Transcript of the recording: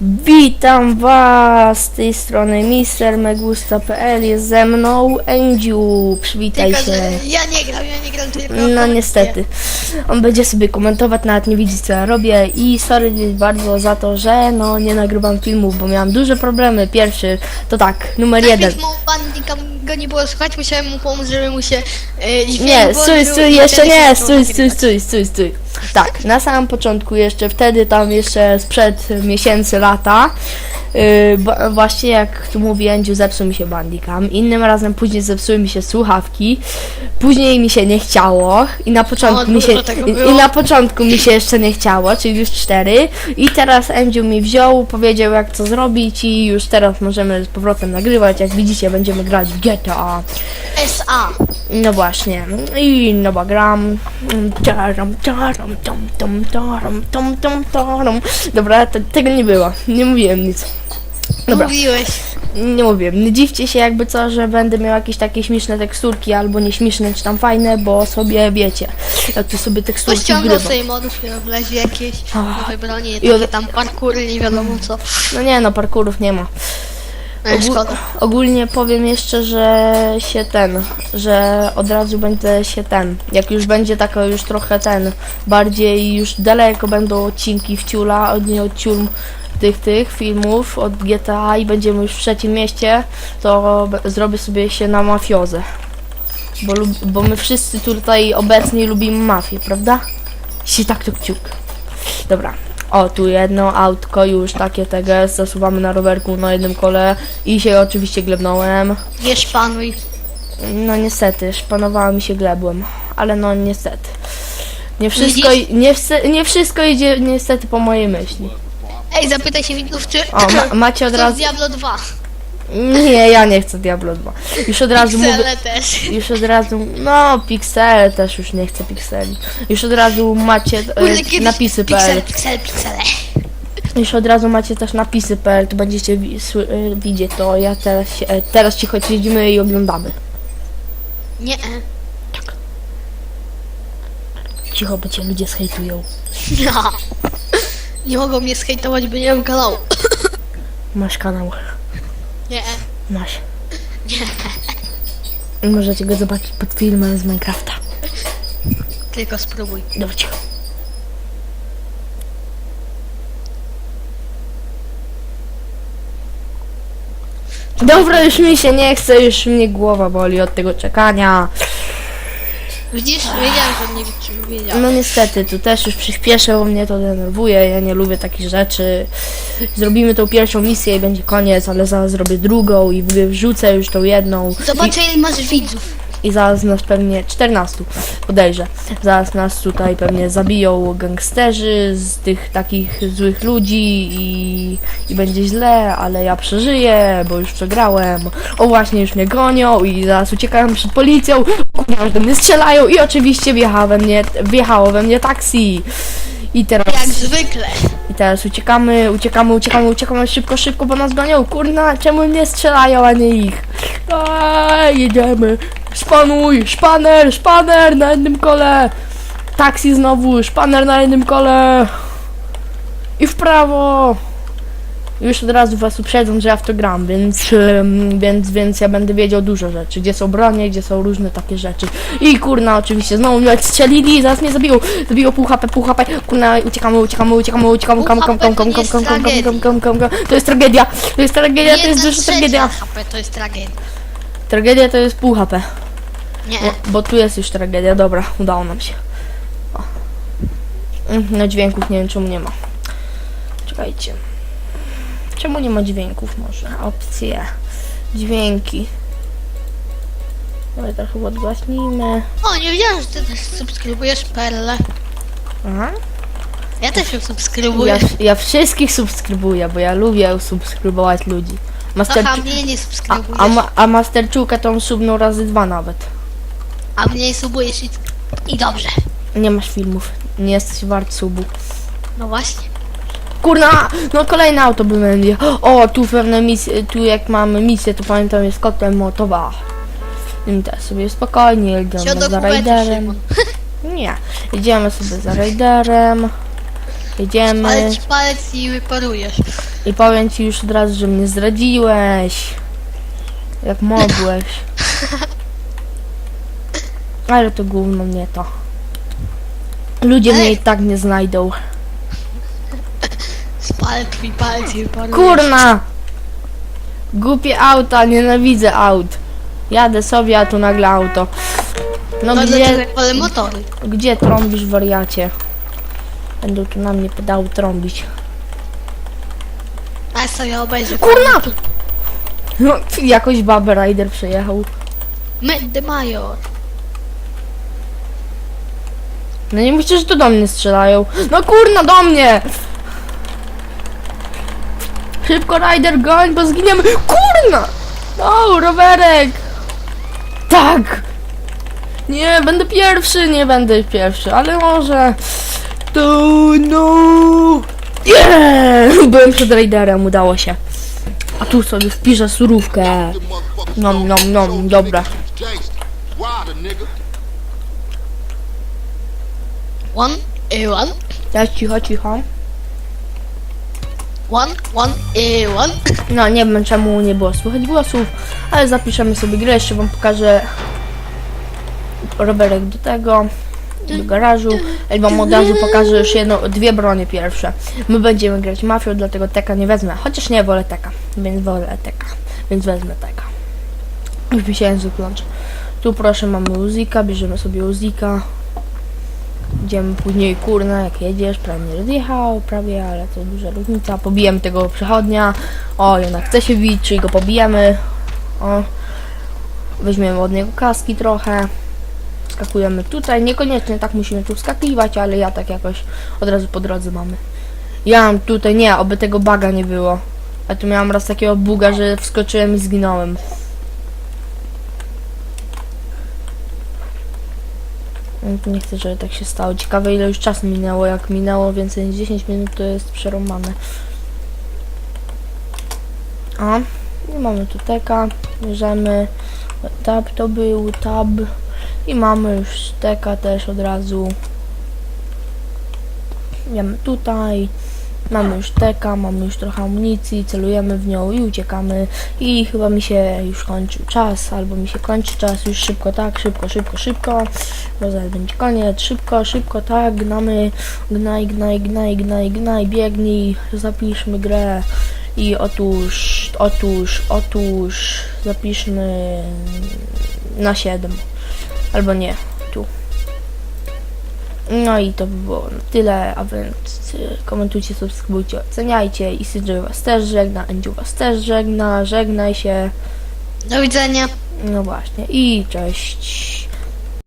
Witam was z tej strony mistermegusta.pl jest ze mną Endziu, przywitaj Tylko, się. że ja nie gram, ja nie gram tylko No komentuję. niestety. On będzie sobie komentować, nawet nie widzi co ja robię i sorry bardzo za to, że no nie nagrywam filmów, bo miałam duże problemy. Pierwszy to tak, numer jeden. Najpierw mu bandika go nie było słychać, musiałem mu pomóc, żeby mu się e, dźwięk Nie, włączył stój, i stój, jeszcze się nie, stój, stój, stój, stój, stój. Tak, na samym początku jeszcze wtedy tam jeszcze sprzed miesięcy, lata, yy, właśnie jak tu mówi Endziu, zepsuł mi się bandicam, innym razem później zepsuły mi się słuchawki, później mi się nie chciało i na początku O, mi się, i, i na początku mi się jeszcze nie chciało, czyli już cztery i teraz Endziu mi wziął, powiedział jak co zrobić i już teraz możemy z powrotem nagrywać, jak widzicie będziemy grać w GTA. SA. No właśnie. I no bo gram. Taram, taram, tom, tom, taram, tom, tom, taram. Dobra, te, tego nie było. Nie mówiłem nic. Dobra, Mówiłeś. nie mówiłem. Nie dziwcie się jakby co, że będę miał jakieś takie śmieszne teksturki albo nieśmieszne czy tam fajne, bo sobie wiecie, jak tu sobie teksturki Pościągnął grywam. sobie modów i wleźli jakieś nowe bronie, takie tam parkury, nie wiadomo co. No nie no, parkurów nie ma. Ogól-. Ogólnie powiem jeszcze, że się ten, że od razu będę się ten, jak już będzie taka już trochę ten, bardziej już daleko będą odcinki wciula, od nie od ciul tych, tych filmów od GTA i będziemy już w trzecim mieście, to zrobię sobie się na mafiozę. Bo, bo my wszyscy tutaj obecni lubimy mafię, prawda? Si tak to kciuk. Dobra. O, tu jedno autko już takie tego, zasuwamy na rowerku na jednym kole i się oczywiście glebnąłem. Nie szpanuj. No niestety, szpanowała mi się glebłem, ale no niestety. Nie wszystko, i- nie, nie wszystko idzie niestety po mojej myśli. Ej, zapytaj się widzów, czy O, ma, macie od razu... Diablo 2. Nie, ja nie chcę Diablo 2. Już od razu mówię... Cele też. Już od razu, no piksele też już nie chcę pikseli. Już od razu macie Kurde, e, kiedyś napisy.pl. Piksel, piksel, piksele. Już od razu macie też napisy.pl, to będziecie wi- sły- e, widzieć to. Ja teraz, się, e, teraz cicho siedzimy i oglądamy. Nie. e. Cicho, bo cię ludzie zhejtują. No. Nie mogą mnie skejtować, bo nie mam kanału. Masz kanał, Nie. masz. Możecie go zobaczyć pod filmem z Minecrafta. Tylko spróbuj. Dobra, cicho. Dobra, już mi się nie chce, już mnie głowa boli od tego czekania. Widzisz? Wiedziałem, że nie wiedziałem. No niestety, tu też już przyspieszę, bo mnie to denerwuje, ja nie lubię takich rzeczy. Zrobimy tą pierwszą misję i będzie koniec, ale zaraz zrobię drugą i wrzucę już tą jedną. Zobaczę, ile masz widzów. I zaraz nas pewnie 14 podejrzę. Zaraz nas tutaj pewnie zabiją gangsterzy z tych takich złych ludzi i, i będzie źle, ale ja przeżyję, bo już przegrałem. O właśnie już mnie gonią i zaraz uciekałem przed policją, kurwa, że do mnie strzelają i oczywiście wjechało we mnie, wjechało we mnie taksi. I teraz, Jak zwykle. I teraz uciekamy, uciekamy, uciekamy, uciekamy szybko, szybko, bo nas gonią. Kurna, czemu mnie strzelają, a nie ich? Eee, jedziemy. Szpanuj, szpaner, szpaner na jednym kole. Taksi znowu, szpaner na jednym kole. I w prawo. Już od razu was uprzedzą, że ja w to gram, więc, więc, więc ja będę wiedział dużo rzeczy. Gdzie są bronie, gdzie są różne takie rzeczy. I kurna, oczywiście, znowu mnie strzelili, zaraz mnie zabiją. Zabiją pół HP, pół HP. Kurna, uciekamy, uciekamy, uciekamy, uciekamy, kam, kam, kam, kam, kam, jest kam, kam, kam, kam, kam, kam, kam. To jest tragedia, to jest tragedia, to jest duża tragedia. HP to jest tragedia. Tragedia to jest pół HP. Nie. Bo, bo tu jest już tragedia, dobra, udało nam się. O. Mm, No dźwięków nie wiem czemu nie ma. Czekajcie. Czemu nie ma dźwięków może? Opcje. Dźwięki. Dobra, trochę odgłaśnijmy. O, nie wiedziałem, że ty też subskrybujesz Perle. Aha. Ja też ją Ja, subskrybuję. ja wszystkich subskrybuję, bo ja lubię subskrybować ludzi. Master, Aha, mnie nie a, subskrybujesz. a, ma, a to on subnął razy dwa nawet. A mnie subujesz i, i dobrze. Nie masz filmów. Nie jesteś wart subu. No właśnie. Kurna, no kolejne auto by będzie. O, tu pewne misje, tu jak mamy misję, to pamiętam jest kotem motowa. I teraz sobie spokojnie jedziemy za rajderem. Szymon. Nie, jedziemy sobie za rajderem. Jedziemy. Ale ci palec i wyparujesz. I powiem ci już od razu, że mnie zdradziłeś. Jak mogłeś. Ale to gówno mnie to. Ludzie mnie i tak nie znajdą. Spal twój palec i parujesz. Kurna! Głupie auta, nienawidzę aut. Jadę sobie, a tu nagle auto. No No gdzie, motory? gdzie trąbisz wariacie? Będą tu na mnie pedały trąbić. Sobie obejrzę. Kurna! No, jakoś Baby Rider przyjechał. Mendy Major. No nie myślę, że to do mnie strzelają. No kurna, do mnie! Szybko Rider goń, bo zginiemy. Kurna! No, rowerek! Tak! Nie, będę pierwszy, nie będę pierwszy, ale może... To no! Yeah! Byłem przed Riderem, udało się. A tu sobie wpiszę surówkę. Nom, nom, nom, dobra. One, a one, Ja cicho, cicho. one, one, a one. No nie wiem czemu nie było słychać głosów, ale zapiszemy sobie grę, jeszcze wam pokażę rowerek do tego, do garażu, od razu pokażę już jedno, dwie bronie pierwsze. My będziemy grać mafią, dlatego teka nie wezmę, chociaż nie wolę teka, więc wolę teka, więc wezmę teka. Już mi się język. Tu proszę mamy Uzika, bierzemy sobie Uzika. Idziemy później, kurna, jak jedziesz, prawie nie rozjechał, prawie, ale to duża różnica. Pobijemy tego przechodnia. O, jednak chce się bić, czyli go pobijemy. O, weźmiemy od niego kaski trochę. Skakujemy tutaj. Niekoniecznie tak musimy tu skakiwać, ale ja tak jakoś od razu po drodze mamy. Ja mam tutaj, nie, oby tego baga nie było. A tu miałam raz takiego buga, że wskoczyłem i zginąłem. Nie chcę, żeby tak się stało. Ciekawe ile już czasu minęło. Jak minęło więcej niż 10 minut, to jest przerąbane. A, i mamy tu teka. Bierzemy. Tab to był, tab. I mamy już teka też od razu. Idziemy tutaj. Mamy już teka, mamy już trochę amunicji, celujemy w nią i uciekamy. I chyba mi się już kończył czas, albo mi się kończy czas już szybko, tak, szybko, szybko, szybko. Bo zaraz będzie koniec, szybko, szybko, tak, gnamy, gnaj, gnaj, gnaj, gnaj, gnaj, biegnij, zapiszmy grę. I otóż, otóż, otóż, zapiszmy na 7. Albo nie, tu. No i to by było na tyle, a więc y, komentujcie, subskrybujcie, oceniajcie i Sydżej was też żegna, Andziu was też żegna, żegnaj się, Do widzenia. no właśnie i cześć.